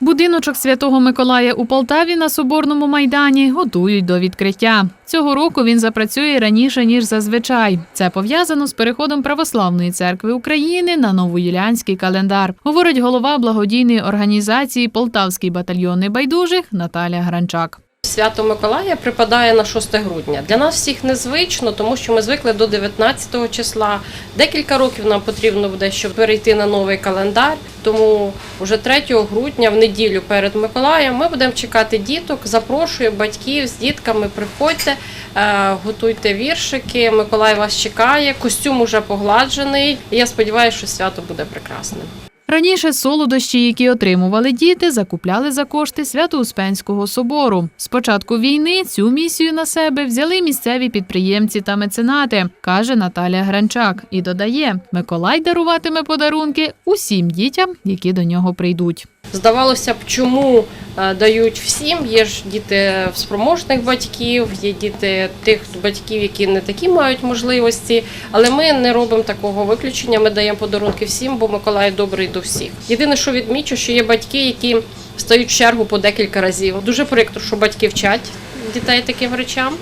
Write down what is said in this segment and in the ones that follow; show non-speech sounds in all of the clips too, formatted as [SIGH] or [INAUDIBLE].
Будиночок Святого Миколая у Полтаві на Соборному майдані готують до відкриття. Цього року він запрацює раніше ніж зазвичай. Це пов'язано з переходом Православної церкви України на новоюлянський календар, говорить голова благодійної організації Полтавський батальйон небайдужих Наталя Гранчак. Свято Миколая припадає на 6 грудня. Для нас всіх незвично, тому що ми звикли до 19 числа. Декілька років нам потрібно буде, щоб перейти на новий календар. Тому вже 3 грудня, в неділю перед Миколаєм, ми будемо чекати діток. Запрошую батьків з дітками. Приходьте, е, готуйте віршики. Миколай вас чекає. Костюм уже погладжений. Я сподіваюся, що свято буде прекрасним. Раніше солодощі, які отримували діти, закупляли за кошти Свято-Успенського собору. З початку війни цю місію на себе взяли місцеві підприємці та меценати, каже Наталія Гранчак. І додає, Миколай даруватиме подарунки усім дітям, які до нього прийдуть. Здавалося б, чому е, дають всім. Є ж діти в спроможних батьків, є діти тих батьків, які не такі мають можливості. Але ми не робимо такого виключення. Ми даємо подарунки всім, бо Миколай добрий до всіх. Єдине, що відмічу, що є батьки, які стають в чергу по декілька разів. Дуже прикро, що батьки вчать дітей таким речам.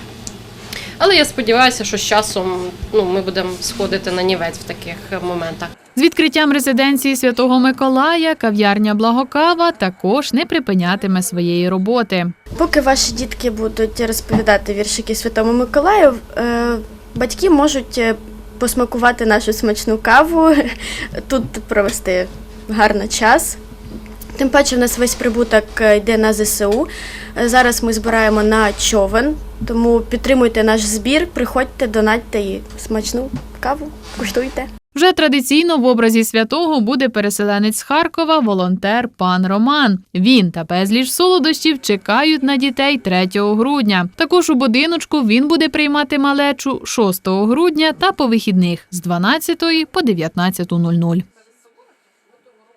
Але я сподіваюся, що з часом ну, ми будемо сходити на нівець в таких моментах. З відкриттям резиденції Святого Миколая кав'ярня Благокава також не припинятиме своєї роботи. Поки ваші дітки будуть розповідати віршики Святому Миколаю, е, батьки можуть е, посмакувати нашу смачну каву, [LAUGHS] тут провести гарно час. Тим паче, в нас весь прибуток е, йде на ЗСУ. Зараз ми збираємо на човен, тому підтримуйте наш збір, приходьте, донатьте і смачну каву, куштуйте. Вже традиційно в образі святого буде переселенець з Харкова, волонтер пан Роман. Він та безліч солодощів чекають на дітей 3 грудня. Також у будиночку він буде приймати малечу 6 грудня та по вихідних з 12 по 19.00.